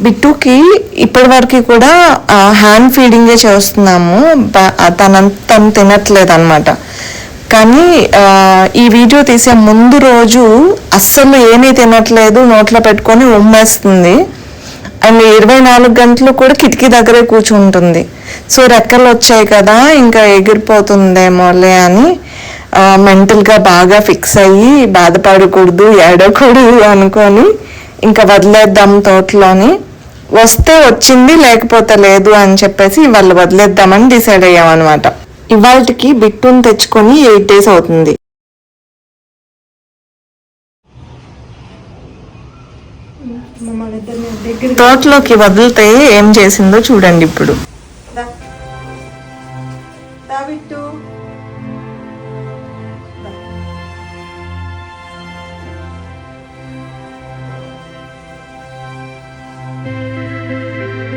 బిట్టుకి ఇప్పటి వరకు కూడా హ్యాండ్ ఫీడింగే చేస్తున్నాము. బ- తన తను తినట్లేదు అనమాట కానీ ఈ వీడియో తీసే ముందు రోజు అస్సలు ఏమీ తినట్లేదు నోట్లో పెట్టుకొని ఉమ్మేస్తుంది. అండ్ ఇరవై నాలుగు గంటలు కూడా కిటికీ దగ్గరే కూర్చుంటుంది. సో రెక్కలు వచ్చాయి కదా ఇంకా ఎగిరిపోతుందేమోలే అని మెంటల్గా బాగా ఫిక్స్ అయ్యి బాధపడకూడదు ఏడకూడదు అనుకొని ఇంకా వదిలేద్దాం తోటలోని. వస్తే వచ్చింది లేకపోతే లేదు అని చెప్పేసి వాళ్ళు వదిలేద్దామని డిసైడ్ అయ్యామన్నమాట. ఇవాళకి బిట్టుని తెచ్చుకొని ఎయిట్ డేస్ అవుతుంది. తోటలోకి వదిలితే ఏం చేసిందో చూడండి ఇప్పుడు.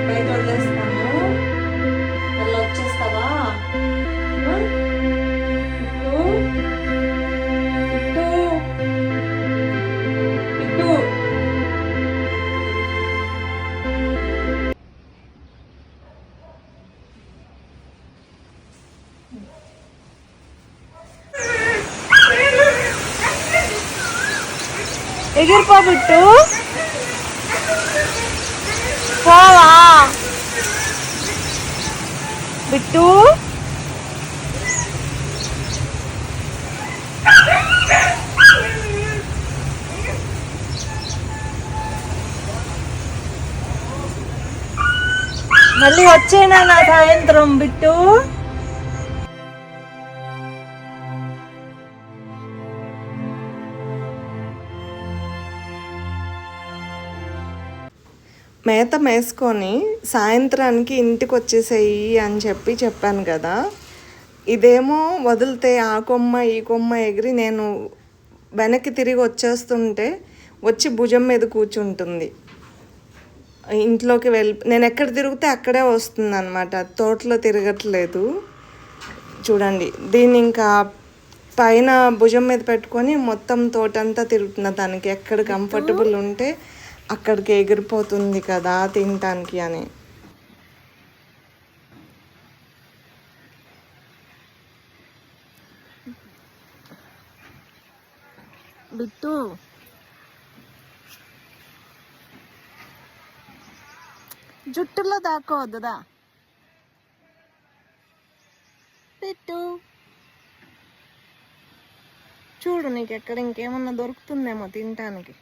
బయట వదిలేస్తాను మళ్ళీ వచ్చేస్తావా ఇటు? బిట్టు మళ్ళీ వచ్చేనా నా సాయంత్రం బిట్టు. మేత మేసుకొని సాయంత్రానికి ఇంటికి వచ్చేసేయి అని చెప్పి చెప్పాను కదా. ఇదేమో వదిలితే ఆ కొమ్మ ఈ కొమ్మ ఎగిరి నేను వెనక్కి తిరిగి వచ్చేస్తుంటే వచ్చి భుజం మీద కూర్చుంటుంది. ఇంట్లోకి వెళ్ళి నేను ఎక్కడ తిరిగితే అక్కడే వస్తుంది అనమాట తోటలో తిరగట్లేదు. చూడండి దీన్ని ఇంకా పైన భుజం మీద పెట్టుకొని మొత్తం తోటంతా తిరుగుతున్న దానికి ఎక్కడ కంఫర్టబుల్ ఉంటే అక్కడికి ఎగిరిపోతుంది కదా తినటానికి అని. బిట్టు. జుట్టులో దాక్కోవద్దుదా పెట్టు చూడు నీకు ఎక్కడ ఇంకేమన్నా దొరుకుతుందేమో తినటానికి.